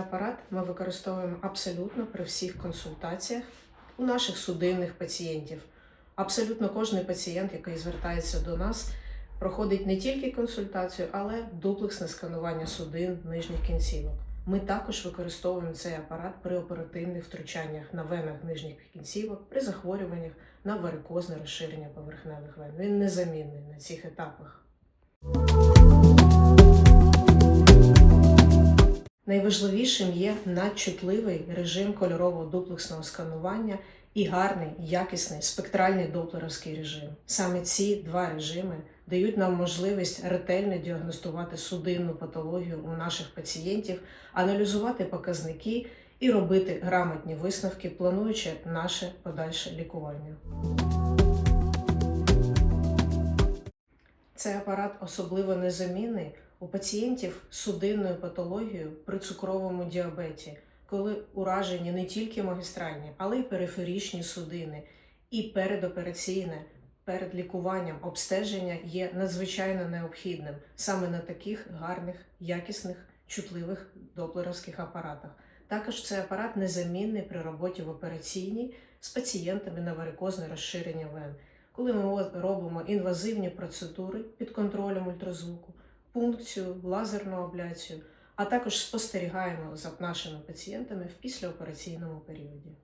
апарат ми використовуємо абсолютно при всіх консультаціях у наших судинних пацієнтів. Абсолютно кожен пацієнт, який звертається до нас, проходить не тільки консультацію, але дуплексне сканування судин нижніх кінцівок. Ми також використовуємо цей апарат при оперативних втручаннях на венах нижніх кінцівок, при захворюваннях на варикозне розширення поверхневих вен. Він незамінний на цих етапах. Найважливішим є надчутливий режим кольорового дуплексного сканування і гарний, якісний спектральний доплеровський режим. Саме ці два режими дають нам можливість ретельно діагностувати судинну патологію у наших пацієнтів, аналізувати показники і робити грамотні висновки, плануючи наше подальше лікування. Цей апарат особливо незамінний у пацієнтів з судинною патологією при цукровому діабеті, коли уражені не тільки магістральні, але й периферічні судини. І передопераційне, перед лікуванням обстеження є надзвичайно необхідним саме на таких гарних, якісних, чутливих доплеровських апаратах. Також цей апарат незамінний при роботі в операційній з пацієнтами на варикозне розширення вен коли ми робимо інвазивні процедури під контролем ультразвуку, пункцію, лазерну абляцію, а також спостерігаємо за нашими пацієнтами в післяопераційному періоді.